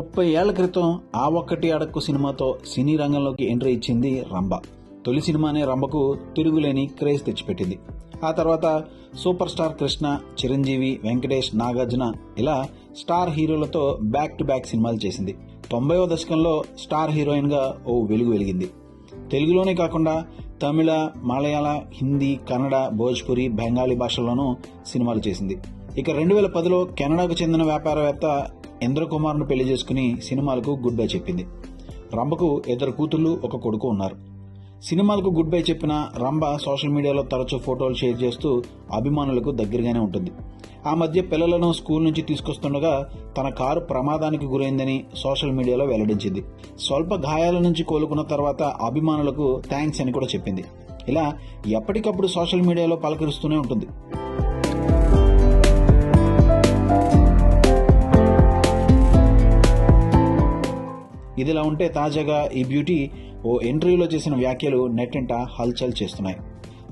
ముప్పై ఏళ్ళ క్రితం ఆ ఒక్కటి అడక్కు సినిమాతో సినీ రంగంలోకి ఎంట్రీ ఇచ్చింది రంభ. తొలి సినిమానే రంభకు తిరుగులేని క్రేజ్ తెచ్చిపెట్టింది. ఆ తర్వాత సూపర్ స్టార్ కృష్ణ చిరంజీవి వెంకటేష్ నాగార్జున ఇలా స్టార్ హీరోలతో బ్యాక్ టు బ్యాక్ సినిమాలు చేసింది. తొంభైవ దశకంలో స్టార్ హీరోయిన్గా ఓ వెలుగు వెలిగింది. తెలుగులోనే కాకుండా తమిళ మలయాళ హిందీ కన్నడ భోజ్పురి బెంగాలీ భాషల్లోనూ సినిమాలు చేసింది. ఇక రెండు వేల పదిలో కెనడాకు చెందిన వ్యాపారవేత్త ఇంద్రకుమార్ను పెళ్ళి చేసుకుని సినిమాలకు గుడ్ బై చెప్పింది. రంభకు ఇద్దరు కూతుళ్ళు ఒక కొడుకు ఉన్నారు. సినిమాలకు గుడ్ బై చెప్పిన రంభ సోషల్ మీడియాలో తరచూ ఫోటోలు షేర్ చేస్తూ అభిమానులకు దగ్గరగానే ఉంటుంది. ఆ మధ్య పిల్లలను స్కూల్ నుంచి తీసుకొస్తుండగా తన కారు ప్రమాదానికి గురైందని సోషల్ మీడియాలో వెల్లడించింది. స్వల్ప గాయాల నుంచి కోలుకున్న తర్వాత అభిమానులకు థ్యాంక్స్ అని కూడా చెప్పింది. ఇలా ఎప్పటికప్పుడు సోషల్ మీడియాలో పలకరిస్తూనే ఉంటుంది. ఇదిలా ఉంటే తాజాగా ఈ బ్యూటీ ఓ ఇంటర్వ్యూలో చేసిన వ్యాఖ్యలు నెట్టింట హల్చల్ చేస్తున్నాయి.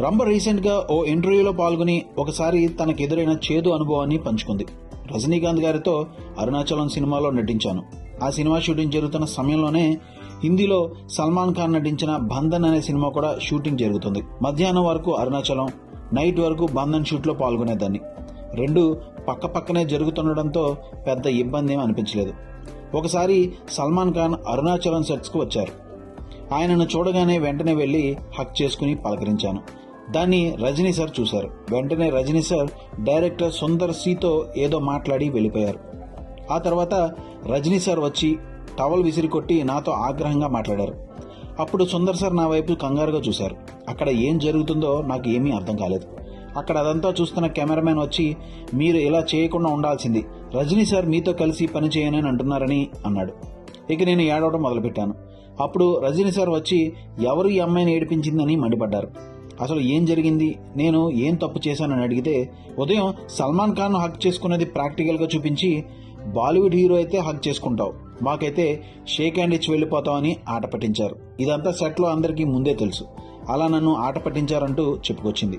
రంబ రీసెంట్గా ఓ ఇంటర్వ్యూలో పాల్గొని ఒకసారి తనకు ఎదురైన చేదు అనుభవాన్ని పంచుకుంది. రజనీకాంత్ గారితో అరుణాచలం సినిమాలో నటించాను. ఆ సినిమా షూటింగ్ జరుగుతున్న సమయంలోనే హిందీలో సల్మాన్ ఖాన్ నటించిన బంధన్ అనే సినిమా కూడా షూటింగ్ జరుగుతుంది. మధ్యాహ్నం వరకు అరుణాచలం నైట్ వరకు బంధన్ షూట్లో పాల్గొనేదాన్ని. రెండు పక్క పక్కనే జరుగుతుండడంతో పెద్ద ఇబ్బంది ఏమీ అనిపించలేదు. ఒకసారి సల్మాన్ ఖాన్ అరుణాచలం సెట్స్కు వచ్చారు. ఆయనను చూడగానే వెంటనే వెళ్ళి హక్ చేసుకుని పలకరించాను. దాన్ని రజనీ సార్ చూశారు. వెంటనే రజనీ సార్ డైరెక్టర్ సుందర్ సీతో ఏదో మాట్లాడి వెళ్ళిపోయారు. ఆ తర్వాత రజనీ సార్ వచ్చి టవల్ విసిరి కొట్టి నాతో ఆగ్రహంగా మాట్లాడారు. అప్పుడు సుందర్ సార్ నా వైపు కంగారుగా చూశారు. అక్కడ ఏం జరుగుతుందో నాకు ఏమీ అర్థం కాలేదు. అక్కడ అదంతా చూస్తున్న కెమెరామెన్ వచ్చి మీరు ఇలా చేయకుండా ఉండాల్సింది. రజనీ సార్ మీతో కలిసి పని చేయనని అంటున్నారని అన్నాడు. ఇక నేను ఏడవడం మొదలుపెట్టాను. అప్పుడు రజనీ సార్ వచ్చి ఎవరు ఈ అమ్మాయిని ఏడిపించిందని మండిపడ్డారు. అసలు ఏం జరిగింది? నేను ఏం తప్పు చేశానని అడిగితే ఉదయం సల్మాన్ ఖాన్ హక్ చేసుకున్నది ప్రాక్టికల్గా చూపించి బాలీవుడ్ హీరో అయితే హక్ చేసుకుంటావు. మాకైతే షేక్ హ్యాండ్ ఇచ్చి వెళ్ళిపోతామని ఆట పట్టించారు. ఇదంతా సెట్లో అందరికీ ముందే తెలుసు. అలా నన్ను ఆట పట్టించారంటూ చెప్పుకొచ్చింది.